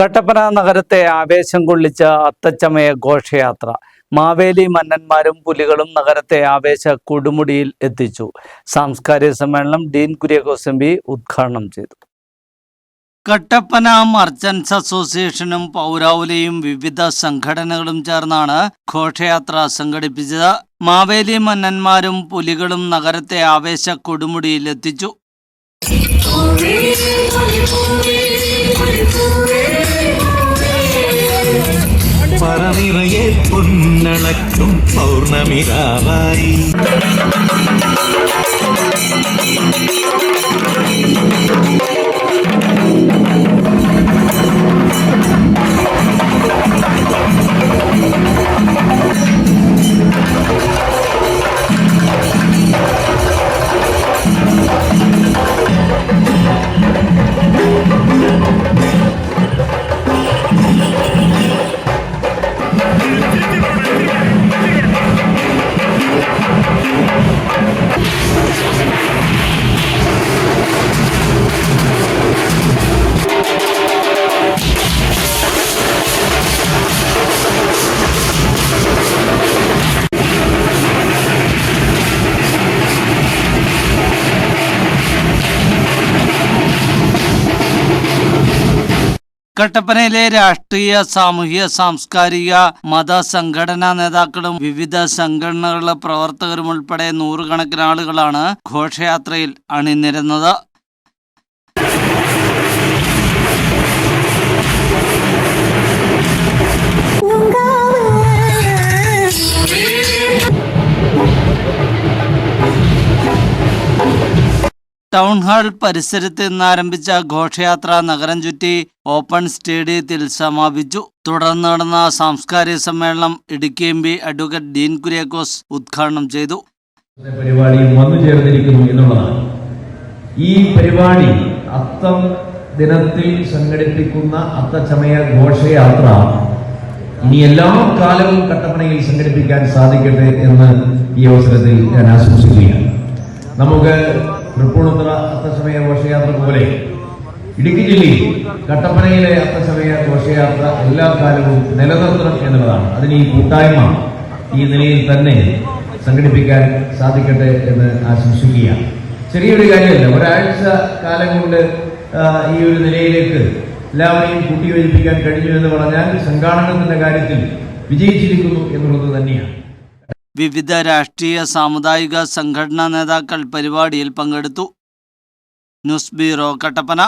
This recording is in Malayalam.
കട്ടപ്പന നഗരത്തെ ആവേശം കൊള്ളിച്ച അത്തച്ചമയ ഘോഷയാത്ര. മാവേലി മന്നന്മാരും പുലികളും നഗരത്തെ ആവേശ കൊടുമുടിയിൽ എത്തിച്ചു. സാംസ്കാരിക സമ്മേളനം ഡീൻ കുര്യാക്കോസ് എം പി ഉദ്ഘാടനം ചെയ്തു. കട്ടപ്പന മർച്ചൻസ് അസോസിയേഷനും പൗരാവലിയും വിവിധ സംഘടനകളും ചേർന്നാണ് ഘോഷയാത്ര സംഘടിപ്പിച്ചത്. മാവേലി മന്നന്മാരും പുലികളും നഗരത്തെ ആവേശ കൊടുമുടിയിൽ എത്തിച്ചു. முறையே பொன்னளக்கும் பௌர்ணமி ராவாய். കട്ടപ്പനയിലെ രാഷ്ട്രീയ സാമൂഹ്യ സാംസ്കാരിക മത സംഘടനാ നേതാക്കളും വിവിധ സംഘടനകളുടെ പ്രവർത്തകരും ഉൾപ്പെടെ നൂറുകണക്കിന് ആളുകളാണ് ഘോഷയാത്രയിൽ അണിനിരന്നത്. ടൗൺ ഹാൾ പരിസരത്ത് നിന്ന് ആരംഭിച്ച ഘോഷയാത്ര നഗരം ചുറ്റി ഓപ്പൺ സ്റ്റേഡിയത്തിൽ സമാപിച്ചു. തുടർന്ന് നടന്ന സാംസ്കാരിക സമ്മേളനം Idukki M P advocate Dean Kuriakose ഉദ്ഘാടനം ചെയ്തു. പരിപാടി വന്നു ചേർന്നിരിക്കുന്നു എന്നുള്ളതാണ്. ഈ പരിപാടി അത്തം ദിനത്തിൽ സംഘടിപ്പിക്കുന്ന അത്തച്ചമയ ഘോഷയാത്ര ഇനി എല്ലാ കാലവും കട്ടപ്പനയിൽ സംഘടിപ്പിക്കാൻ സാധിക്കട്ടെ എന്ന് ഈ അവസരത്തിൽ ഞാൻ ആശംസിക്കുകയാണ്. നമുക്ക് തൃപ്പൂണിത്തുറ അത്തശമയ ഘോഷയാത്ര പോലെ ഇടുക്കി ജില്ലയിൽ കട്ടപ്പനയിലെ അത്തശമയ ഘോഷയാത്ര എല്ലാ കാലവും നിലനിർത്തണം എന്നുള്ളതാണ് അതിന് ഈ കൂട്ടായ്മ ഈ നിലയിൽ തന്നെ സംഘടിപ്പിക്കാൻ സാധിക്കട്ടെ എന്ന് ആശംസിക്കുകയാണ്. ചെറിയൊരു കാര്യമല്ല ഒരാഴ്ച കാലം കൊണ്ട് ഈ ഒരു നിലയിലേക്ക് എല്ലാവരെയും കൂട്ടിയോജിപ്പിക്കാൻ കഴിഞ്ഞു എന്ന് പറഞ്ഞാൽ സംഘാടനത്തിന്റെ കാര്യത്തിൽ വിജയിച്ചിരിക്കുന്നു എന്നുള്ളത് തന്നെയാണ്. വിവിധ രാഷ്ട്രീയ സാമുദായിക സംഘടനാ നേതാക്കൾ പരിപാടിയിൽ പങ്കെടുത്തു. News bureau Kattappana.